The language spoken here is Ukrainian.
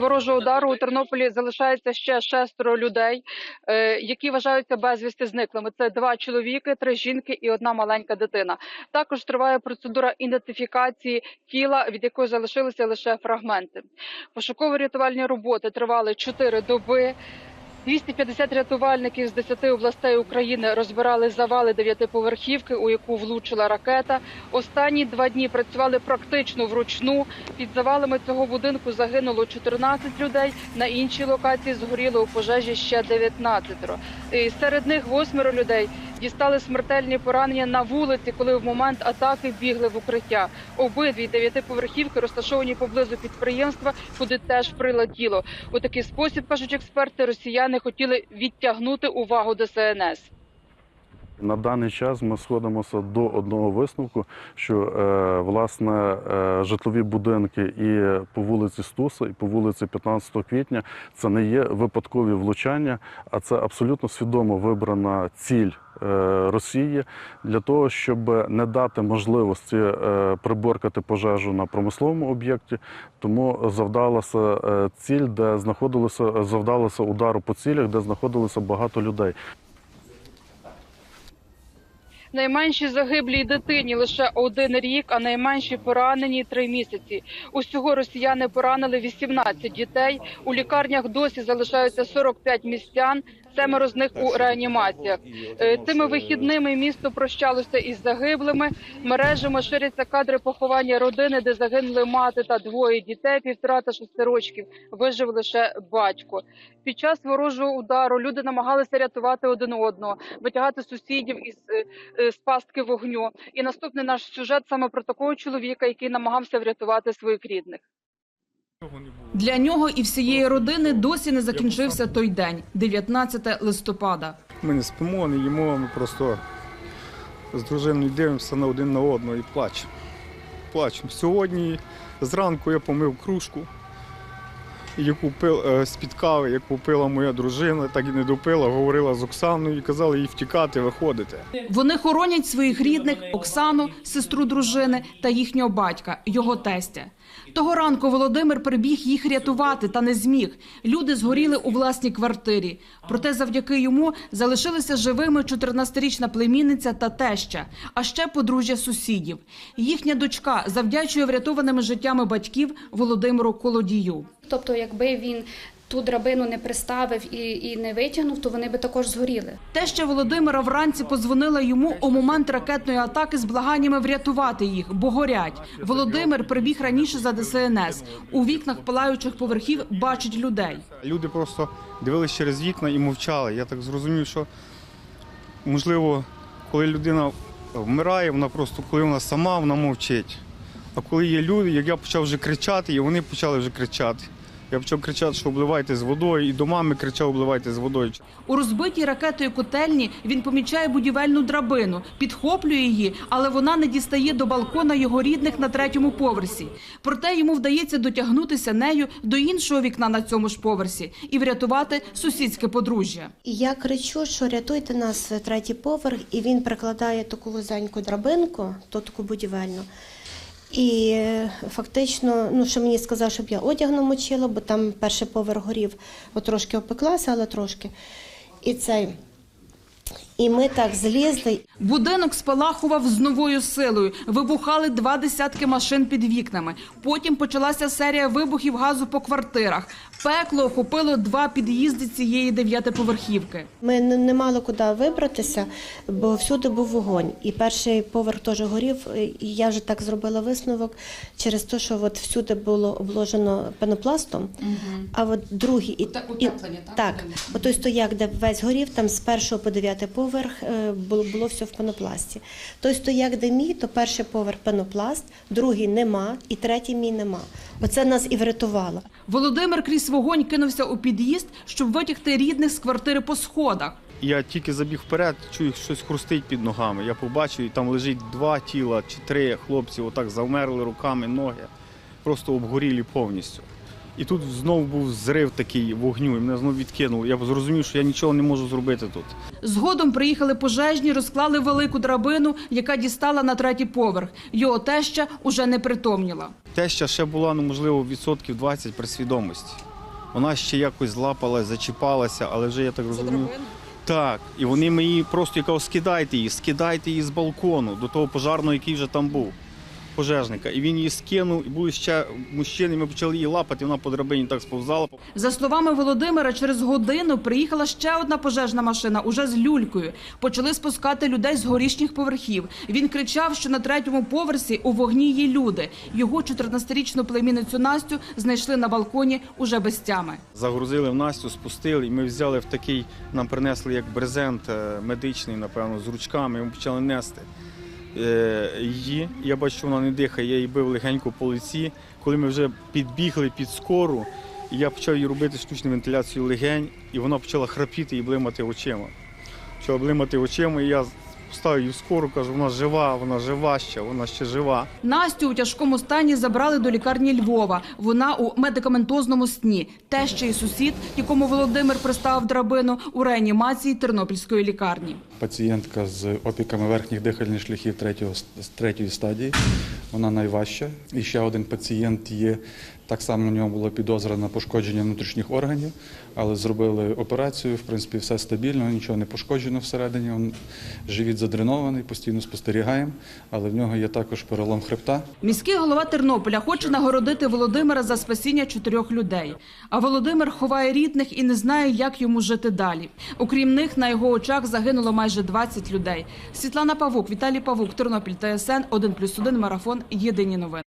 Ворожого удару у Тернополі залишається ще шестеро людей, е, які вважаються безвісти зниклими. Це два чоловіки, три жінки і одна маленька дитина. Також триває процедура ідентифікації тіла, від якої залишилися лише фрагменти. Пошуково-рятувальні роботи тривали чотири доби. 250 рятувальників з 10 областей України розбирали завали дев'ятиповерхівки, у яку влучила ракета. Останні два дні працювали практично вручну. Під завалами цього будинку загинуло 14 людей. На іншій локації згоріло у пожежі ще 19. І серед них восьмеро людей дістали смертельні поранення на вулиці, коли в момент атаки бігли в укриття. Обидві дев'ятиповерхівки розташовані поблизу підприємства, куди теж прилетіло. У такий спосіб кажуть експерти, росіяни хотіли відтягнути увагу ДСНС. На даний час ми сходимося до одного висновку, що е, власне е, житлові будинки і по вулиці Стуса, і по вулиці 15 квітня це не є випадкові влучання, а це абсолютно свідомо вибрана ціль. Е, Росії для того, щоб не дати можливості е, приборкати пожежу на промисловому об'єкті, тому завдалася е, ціль, де знаходилося завдалося удару по цілях, де знаходилося багато людей. Найменші загиблій дитині лише один рік, а найменші поранені три місяці. Усього росіяни поранили 18 дітей. У лікарнях досі залишаються 45 містян. Семеро з них у реанімаціях. Е, Цими вихідними місто прощалося із загиблими. Мережами ширяться кадри поховання родини, де загинули мати та двоє дітей, півтора та шести рочків. Вижив лише батько. Під час ворожого удару люди намагалися рятувати один одного, витягати сусідів із е, е, з пастки вогню. І наступний наш сюжет саме про такого чоловіка, який намагався врятувати своїх рідних. Для нього і всієї родини досі не закінчився той день, 19 листопада. Ми не спимо, не їмо, ми просто з дружиною дивимося на один на одного і плачемо. Плачемо. Сьогодні зранку я помив кружку, яку пил е, з-під кави, яку пила моя дружина, так і не допила, говорила з Оксаною і казала їй втікати, виходити. Вони хоронять своїх рідних Оксану, сестру дружини та їхнього батька, його тестя. Того ранку Володимир прибіг їх рятувати та не зміг. Люди згоріли у власній квартирі. Проте завдяки йому залишилися живими 14-річна племінниця та теща, а ще подружжя сусідів. Їхня дочка завдячує врятованими життями батьків Володимиру Колодію. Тобто, якби він ту драбину не приставив і, і не витягнув, то вони би також згоріли. Теща Володимира вранці подзвонила йому у момент ракетної атаки з благаннями врятувати їх, бо горять. Володимир прибіг раніше за ДСНС. У вікнах палаючих поверхів бачить людей. Люди просто дивились через вікна і мовчали. Я так зрозумів, що можливо, коли людина вмирає, вона просто коли вона сама, вона мовчить. А коли є люди, як я почав вже кричати, і вони почали вже кричати. Я почав кричати, що обливайте з водою, і до мами кричав, обливайте з водою. У розбитій ракетою котельні він помічає будівельну драбину, підхоплює її, але вона не дістає до балкона його рідних на третьому поверсі. Проте йому вдається дотягнутися нею до іншого вікна на цьому ж поверсі і врятувати сусідське подружжя. І я кричу, що рятуйте нас третій поверх, і він прикладає таку вузеньку драбинку, то таку будівельну. І е, фактично, ну що мені сказав, щоб я одяг намочила, бо там перший поверх горів, от трошки опеклася, але трошки. І цей. І ми так злізли, Будинок спалахував з новою силою. Вибухали два десятки машин під вікнами. Потім почалася серія вибухів газу по квартирах. Пекло охопило два під'їзди цієї дев'ятиповерхівки. Ми не, мали куди вибратися, бо всюди був вогонь. І перший поверх теж горів. І я вже так зробила висновок через те, що от всюди було обложено пенопластом, а от другий і, і так, от той стояк, де весь горів, там з першого по дев'ятий поверх е, було, було все в пенопласті. Той стояк, де мій, то перший поверх пенопласт, другий нема, і третій мій нема. Оце нас і врятувало. Володимир крізь вогонь кинувся у під'їзд, щоб витягти рідних з квартири по сходах. Я тільки забіг вперед, чую, щось хрустить під ногами. Я побачив, і там лежить два тіла чи три хлопці, отак завмерли руками, ноги, просто обгорілі повністю. І тут знову був зрив такий вогню, і мене знову відкинуло. Я зрозумів, що я нічого не можу зробити тут. Згодом приїхали пожежні, розклали велику драбину, яка дістала на третій поверх. Його теща уже не притомніла. Теща ще була, ну можливо, відсотків 20 при свідомості. Вона ще якось злапалась, зачіпалася, але вже я так розумію. Так, і вони мені просто я кажу, скидайте її, скидайте її з балкону до того пожарного, який вже там був. Пожежника. І він її скинув, і були ще мужчини, ми почали її лапати, вона по драбині так сповзала. За словами Володимира, через годину приїхала ще одна пожежна машина, уже з люлькою. Почали спускати людей з горішніх поверхів. Він кричав, що на третьому поверсі у вогні є люди. Його 14-річну племінницю Настю знайшли на балконі уже без тями. Загрузили в Настю, спустили, і ми взяли в такий, нам принесли як брезент е, медичний, напевно, з ручками, і ми почали нести її. Я бачу, що вона не дихає, я її бив легенько по лиці. Коли ми вже підбігли під скору, я почав їй робити штучну вентиляцію легень, і вона почала храпіти і блимати очима. Почала блимати очима, і я поставив її в скору, кажу, вона жива, вона жива ще, вона ще жива. Настю у тяжкому стані забрали до лікарні Львова. Вона у медикаментозному сні. Теща і сусід, якому Володимир приставив драбину, у реанімації Тернопільської лікарні. Пацієнтка з опіками верхніх дихальних шляхів третьої стадії, вона найважча. І ще один пацієнт є, так само у нього було підозра на пошкодження внутрішніх органів, але зробили операцію, в принципі, все стабільно, нічого не пошкоджено всередині. Він живіт задренований, постійно спостерігаємо, але в нього є також перелом хребта. Міський голова Тернополя хоче нагородити Володимира за спасіння чотирьох людей. А Володимир ховає рідних і не знає, як йому жити далі. Окрім них, на його очах загинуло майже 20 людей. Світлана Павук, Віталій Павук, Тернопіль ТСН 1+,1 марафон. Єдині новини.